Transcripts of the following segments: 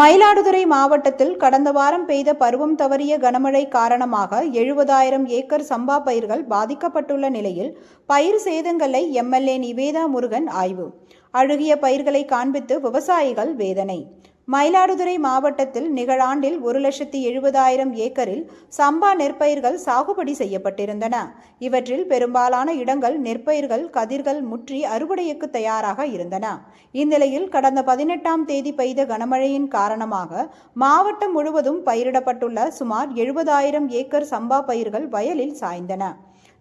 மயிலாடுதுறை மாவட்டத்தில் கடந்த வாரம் பெய்த பருவம் தவறிய கனமழை காரணமாக எழுபதாயிரம் ஏக்கர் சம்பா பயிர்கள் பாதிக்கப்பட்டுள்ள நிலையில் பயிர் சேதங்களை எம்எல்ஏ நிவேதா முருகன் ஆய்வு. அழுகிய பயிர்களை காண்பித்து விவசாயிகள் வேதனை. மயிலாடுதுறை மாவட்டத்தில் நிகழாண்டில் ஒரு லட்சத்தி எழுபதாயிரம் ஏக்கரில் சம்பா நெற்பயிர்கள் சாகுபடி செய்யப்பட்டிருந்தன. இவற்றில் பெரும்பாலான இடங்கள் நெற்பயிர்கள் கதிர்கள் முற்றி அறுவடைக்கு தயாராக இருந்தன. இந்நிலையில் கடந்த பதினெட்டாம் தேதி பெய்த கனமழையின் காரணமாக மாவட்டம் முழுவதும் பயிரிடப்பட்டுள்ள சுமார் எழுபதாயிரம் ஏக்கர் சம்பா பயிர்கள் வயலில் சாய்ந்தன.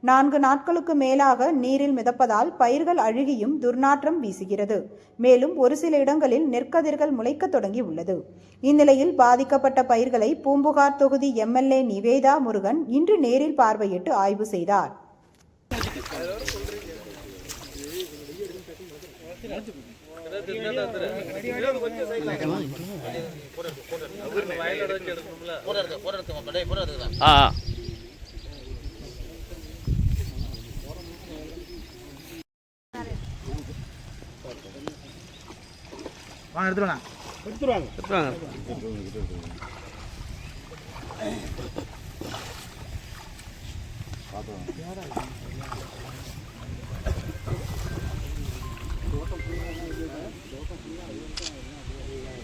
நான்கு நாட்களுக்கு மேலாக நீரில் மிதப்பதால் பயிர்கள் அழுகியும் துர்நாற்றம் வீசுகிறது. மேலும் ஒரு சில இடங்களில் நெற்கதிர்கள் முளைக்கத் தொடங்கி உள்ளது இந்நிலையில் பாதிக்கப்பட்ட பயிர்களை பூம்புகார் தொகுதி எம்எல்ஏ நிவேதா முருகன் இன்று நேரில் பார்வையிட்டு ஆய்வு செய்தார். ஆ. வாங்க எடுத்துருவாங்க. எடுத்துட்டு வாங்க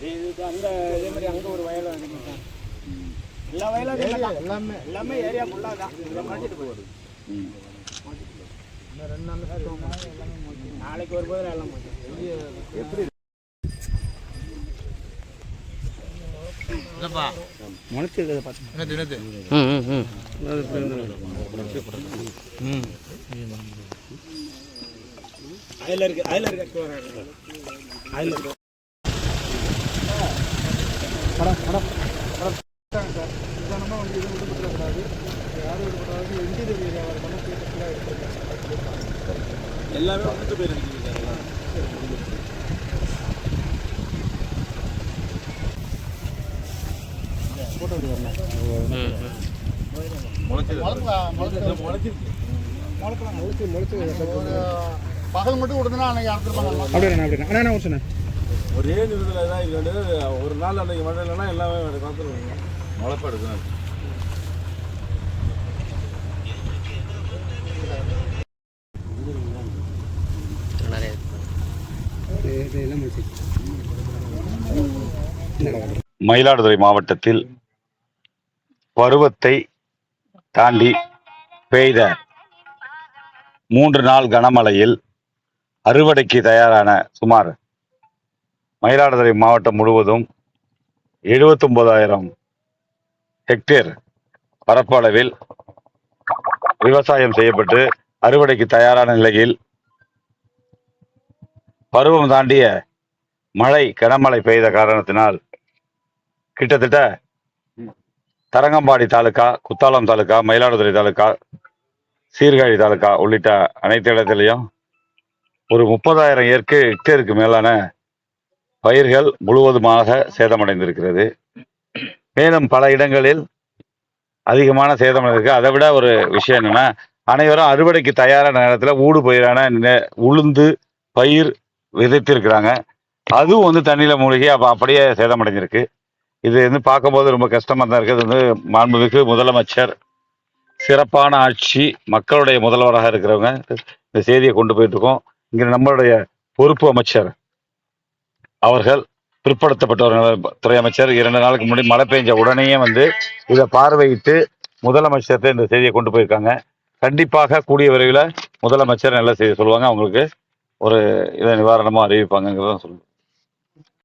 இதுக்கு அந்த இதே மாதிரி அங்கே ஒரு வயல். எல்லா வயலும் எல்லாமே. எல்லாமே ஏரியா ஃபுல்லாக தான். இதை மாட்டிட்டு போகுது இன்னும் ரெண்டு நாள் நாளைக்கு ஒரு போதில் எல்லாம் எப்படி முளைச்சிருக்கிறத பார்த்து இருக்கு அதில் இருக்கு அதில் இருக்கு படம் படம் எல்லாமே வந்துட்டு போயிருக்கு ஃபோட்டோ ம் பகல் மட்டும் விடுதுன்னா அன்னைக்கு அப்படியே ஒரு சொன்னேன். ஒரே நிமிடத்தில் தான் இது வந்து ஒரு நாள் அன்னைக்கு மழை இல்லைன்னா எல்லாமே காத்துருவாங்க முளைப்பு மயிலாடுதுறை மாவட்டத்தில் பருவத்தை தாண்டி பெய்த மூன்று நாள் கனமழையில் அறுவடைக்கு தயாரான சுமார் மயிலாடுதுறை மாவட்டம் முழுவதும் எழுபத்தொன்பதாயிரம் ஹெக்டேர் பரப்பளவில் விவசாயம் செய்யப்பட்டு அறுவடைக்கு தயாரான நிலையில் பருவம் தாண்டிய மழை கனமழை பெய்த காரணத்தினால் கிட்டத்தட்ட தரங்கம்பாடி தாலுகா குத்தாலம் தாலுகா மயிலாடுதுறை தாலுகா சீர்காழி தாலுகா உள்ளிட்ட அனைத்து இடத்துலையும் ஒரு முப்பதாயிரம் ஏற்கு ஹெக்டேருக்கு மேலான பயிர்கள் முழுவதுமாக சேதமடைந்திருக்கிறது. மேலும் பல இடங்களில் அதிகமான சேதமடைந்திருக்கு. அதை விட ஒரு விஷயம் என்னன்னா அனைவரும் அறுவடைக்கு தயாரான நேரத்தில் ஊடு பயிரான உளுந்து பயிர் விதைத்திருக்கிறாங்க. அதுவும் வந்து தண்ணியில் மூழ்கி அப்போ அப்படியே சேதமடைஞ்சிருக்கு. இது வந்து பார்க்கும்போது ரொம்ப கஷ்டமாக தான் இருக்குது. வந்து மாண்புமிகு முதலமைச்சர் சிறப்பான ஆட்சி மக்களுடைய முதல்வராக இருக்கிறவங்க. இந்த செய்தியை கொண்டு போயிட்டுருக்கோம். இங்கே நம்மளுடைய பொறுப்பு அமைச்சர் அவர்கள் பிற்படுத்தப்பட்டவர்கள் துறை அமைச்சர். இரண்டு நாளுக்கு முன்னாடி மழை பெஞ்ச உடனேயே வந்து இதை பார்வையிட்டு முதலமைச்சர்கிட்ட இந்த செய்தியை கொண்டு போயிருக்காங்க. கண்டிப்பாக கூடிய விரைவில் முதலமைச்சர் நல்ல செய்தி சொல்லுவாங்க அவங்களுக்கு. ஒரு இதை நிவாரணமாக அறிவிப்பாங்கங்கிறத சொல்லுவேன்